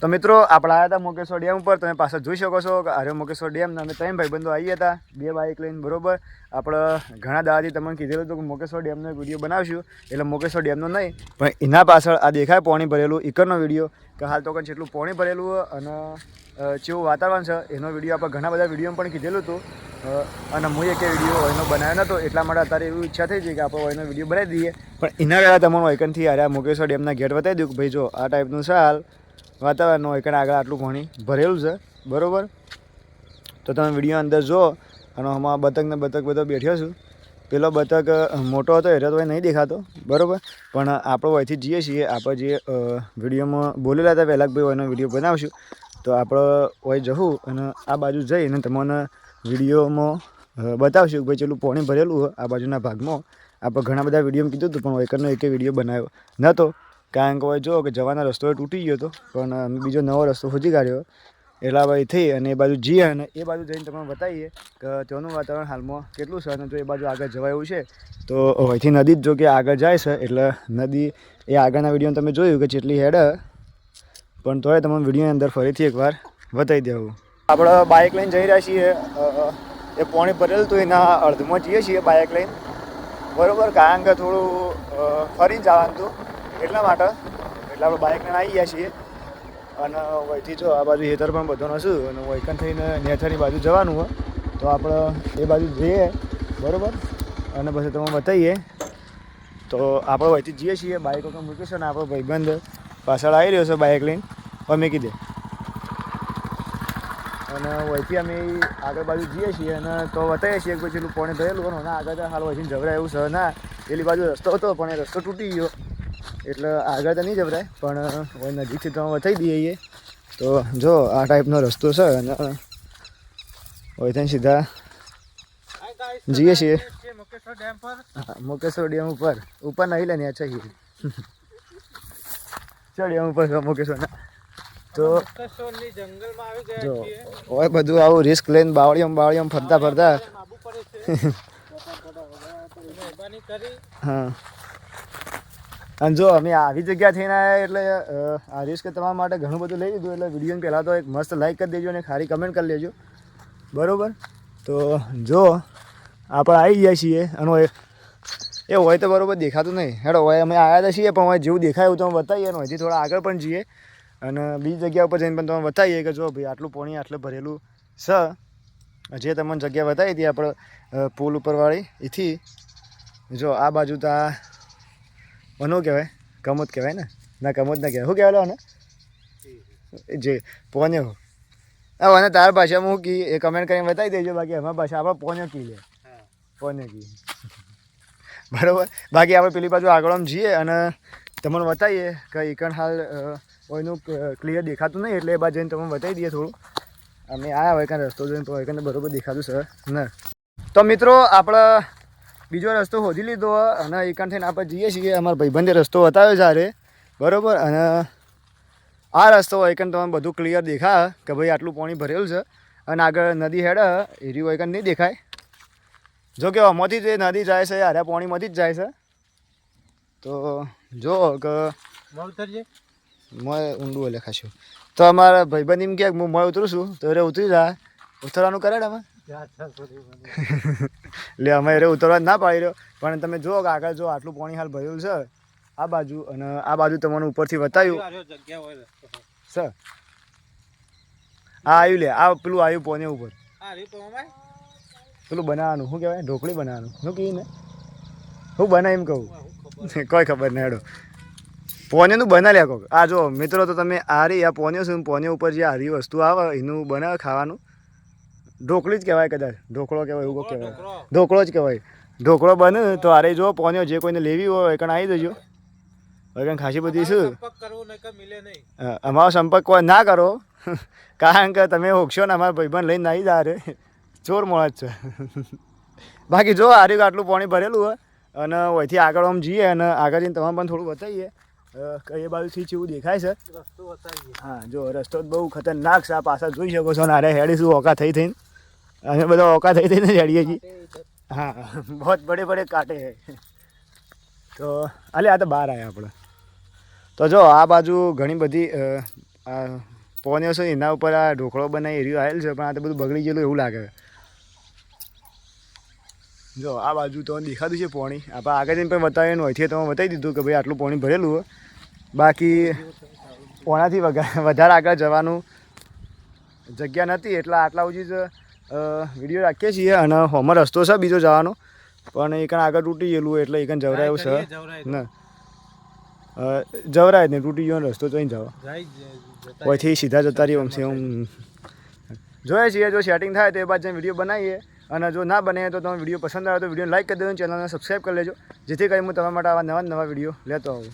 તો મિત્રો, આપણે આવ્યા હતા મુકેશ્વર ડેમ ઉપર. તમે પાછળ જોઈ શકો છો કે અરે મુકેશ્વર ડેમ અમે ત્રણ ભાઈબંધો આવી હતા. બે બાઇક લઈને, બરોબર. આપણે ઘણા દાદાથી તમને કીધેલું હતું કે મુકેશ્વર ડેમનો એક વીડિયો બનાવશું. એટલે મોકેશ્વર ડેમનો નહીં, પણ એના પાછળ આ દેખાય પાણી ભરેલું, ઈકરનો વીડિયો. કે હાલ તો કંઈ જેટલું પાણી ભરેલું અને જેવું વાતાવરણ છે, એનો વીડિયો આપણે ઘણા બધા વિડીયોમાં પણ કીધેલું હતું. અને હું એક વીડિયો એનો બનાવ્યો નહોતો એટલા માટે અત્યારે એવી ઈચ્છા થઈ છે કે આપણે એનો વીડિયો બનાવી દઈએ. પણ એના પહેલાં તમારું વૈકનથી અરે આ મોકેશ્વર ડેમના ગેટ બતાવી દઉં કે ભાઈ જો આ ટાઈપનું છે હાલ. વાતાવરણનું વૈકન આગળ આટલું પાણી ભરેલું છે, બરાબર? તો તમે વીડિયો અંદર જો અને આમાં બતકને બતક બધો બેઠ્યો છું. પેલો બતક મોટો હતો એટલે તો નહીં દેખાતો, બરાબર? પણ આપણે અહીંથી જઈએ છીએ, આપણે જે વિડીયોમાં બોલેલા હતા, પહેલાં ભાઈ એનો વીડિયો બનાવશું, તો આપણે હોય જવું અને આ બાજુ જઈ, અને તમને વિડીયોમાં બતાવશું કે ભાઈ ચેલું પાણી ભરેલું હોય, આ બાજુના ભાગમાં. આપણે ઘણા બધા વિડીયોમાં કીધું હતું, પણ એકનો એક વીડિયો બનાવ્યો નહોતો કારણ કે જો કે જવાનો રસ્તો તૂટી ગયો હતો પણ બીજો નવો રસ્તો શોધી કાઢ્યો. એટલા ભાઈ થઈ અને એ બાજુ જઈએ અને એ બાજુ જઈને તમને બતાવીએ કે ત્યાંનું વાતાવરણ હાલમાં કેટલું છે અને જો એ બાજુ આગળ જવાય એવું છે, તો અહીંથી નદી જ જો કે આગળ જાય છે, એટલે નદી એ આગળના વિડીયોમાં તમે જોયું કે જેટલી હેડ પણ તોય તમને વિડીયોની અંદર ફરીથી એકવાર બતાવી દેવું. આપણે બાઇક લઈને જઈ રહ્યા છીએ એ પોણી ભરેલું તો એના અડધમાં જઈએ છીએ બાઇક લઈને. બરોબર, કારણ કે થોડું ફરી જવાનું હતું. એટલા માટે? એટલે આપણે બાઇક લઈને આવી ગયા છીએ. અને વહીથી જો આ બાજુ હેતર પણ બધો નશું અને વૈકન થઈને નેથરની બાજુ જવાનું હોય, તો આપણે એ બાજુ જઈએ, બરાબર? અને પછી તમે બતાવીએ. તો આપણે વહીથી જઈએ છીએ બાઇક વગર મૂકીશું ને આપણો ભાઈબંધ પાછળ આવી રહ્યો છે બાઇક લઈને. અમે કીધે. અને વહીથી અમે આગળ બાજુ જઈએ છીએ અને તો બતાવીએ છીએ પછી પેલું પાણી ભરેલું હોય આગળ હાલ વહીથી જવરાય એવું છે ના. પેલી બાજુ રસ્તો હતો, પણ એ રસ્તો તૂટી ગયો. એટલે આગળ તો નહીં જવરાય પણ હવે નજીકથી તો વચાઈ દઈએ તો જો આ ટાઈપનો રસ્તો છે અને વહીથી સીધા જઈએ છીએ. મુકેશ્વર ડેમ ઉપર. ઉપર નહીં લે ને છીએ ચડ ડેમ ઉપર મુકેશ્વર મુકેશ્વર તો જો હોય બધું આવું રિસ્ક લઈને બાવળીઓમ બાવળીઓમ ફરતા ફરતા હા. અને જો અમે આવી જગ્યા થઈને આવ્યા એટલે આ રિસ્ક તમારા માટે ઘણું બધું લઈ લીધું. એટલે વિડીયોને પહેલાં તો એક મસ્ત લાઈક કરી દેજો અને ખારી કમેન્ટ કરી લેજો. બરાબર? તો જો, આપણે આવી ગયા છીએ. અને એ હોય તો બરોબર દેખાતું નહીં. હેડો હોય અમે આવ્યા તો છીએ, પણ હોય જેવું દેખાય એવું તમે બતાવીએ અને હજી થોડા આગળ પણ જઈએ. અને બીજી જગ્યા ઉપર જઈને પણ તમે બતાવીએ કે જો ભાઈ આટલું પાણી, આટલું ભરેલું છે જે તમને જગ્યા બતાવી હતી આપણે પુલ ઉપરવાળી, એથી જો આ બાજુ તો આ મનો કહેવાય? કમોદ કહેવાય ને? ના કમોદ ના કહેવાય. શું કહેવાય ને જે પોને હા અને તાર ભાષામાં હું કી એ કમેન્ટ કરીને બતાવી દેજો. બાકી અમારી ભાષા આપણે પોને કી લે. પોને કી. બરાબર? બાકી આપણે પેલી બાજુ આગળ આમ જઈએ અને તમને બતાવીએ કે એકણ હાલ કોઈનું ક્લિયર દેખાતું નહીં એટલે એ બાજુ જઈને તમને બતાવી દઈએ થોડું. અમે આયા હોય કાંઈ રસ્તો જોઈને તો એકંદર બરોબર દેખાતું સર ને? તો મિત્રો આપણે બીજો રસ્તો શોધી લીધો અને એકણ થઈને આપણે જઈએ છીએ. અમારા ભાઈબંધે રસ્તો બતાવ્યો જ્યારે બરાબર? અને આ રસ્તો એકન તમને બધું ક્લિયર દેખાય કે ભાઈ આટલું પાણી ભરેલું છે. અને આગળ નદી હેડ એરી એકન નહીં દેખાય. જો કે આમાંથી જે નદી જાય છે હારે પાણીમાંથી જ જાય છે. તો જો કે મોય ઊંડું લખાશું તો અમારા ભાઈબંધ એમ કે હું મોય ઉતરું છું તો એ ઉતરી જા. ઉતરવાનું કરે ને અમે એટલે અમે રે ઉતરવા જ ના પાડી રહ્યો. પણ તમે જુઓ કે આગળ જો આટલું પાણી હાલ ભરેલું છે. આ બાજુ અને આ બાજુ તમને ઉપરથી બતાવ્યું. સર. આ આવ્યું લે આ પેલું આવ્યું પોને ઉપર. પેલું બનાવવાનું શું કહેવાય? ઢોકળી બનાવવાનું. શું કહી ને હું બનાવ એમ કહું? કોઈ ખબર નહીં હેડો. પોનેનું બના લે કોક. આ જો મિત્રો તો તમે આ રહી આ પોન્યો છે પોને ઉપર જે હારી વસ્તુ આવે એનું બનાવે ખાવાનું. ઢોકળી જ કહેવાય કદાચ. ઢોકળો કહેવાય એવું કહેવાય. ઢોકળો. જ કહેવાય. ઢોકળો બને તો આરે જો પોન્યો જે કોઈને લેવી હોય એ કણ આવી દેજો હવે કણ ખાસી બધી શું? અમારો સંપર્ક કોઈ ના કરો. કારણ કે તમે હોકશો ને અમારા ભાઈબંધ લઈને આવી જા રે. ચોર મોળ જ છે. બાકી જો આર્યું આટલું પાણી ભરેલું હોય અને અહીંથી આગળ આમ જઈએ અને આગળ જઈને તમામ પણ થોડું બતાવીએ. કઈ બાજુથી જેવું દેખાય છે? રસ્તો બતાવીએ. હા જો રસ્તો બહુ ખતરનાક છે. આ પાછા જોઈ શકો છો ને અરે હેડીશું ઓકા થઈ થઈને. અને બધા ઓકા થઈ થઈને ચડીએ છીએ. હા બહુ બડે બડે કાંટે તો અલે આ તો બહાર આવ્યા આપણે. તો જો આ બાજુ ઘણી બધી પોન્યો છે એના ઉપર આ ઢોકળો બનાવી એરિયો આવેલ છે પણ આ તો બધું બગડી ગયેલું એવું લાગે. જો આ બાજુ તો દેખાતું છે પોણી. આપણે આગળ જઈને પણ બતાવ્યું હોયથી તો બતાવી દીધું કે ભાઈ આટલું પોણી ભરેલું બાકી પોણાથી વધારે આગળ જવાનું જગ્યા નથી એટલા આટલા સુધી જ વીડિયો રાખીએ છીએ અને હોમર રસ્તો છે બીજો જવાનો. પણ એ એકણ આગળ તૂટી ગયેલું એટલે એ એકણ જવરાયું છે. ને. ના જવરાય નહીં તૂટી ગયો ને રસ્તો જોઈને જાવ. ઓયથી સીધા જતા રહીએ છે હું જોઈએ છીએ જો સેટિંગ થાય તો એ બાદ જઈને વીડિયો બનાવીએ. અને જો ના બને તો તમે વીડિયો પસંદ આવે તો વીડિયો લાઈક કરી દેજો ચેનલને સબસ્ક્રાઈબ કરી લેજો. જેથી કરી હું તમારા માટે આવા નવા નવા વીડિયો લેતો આવું.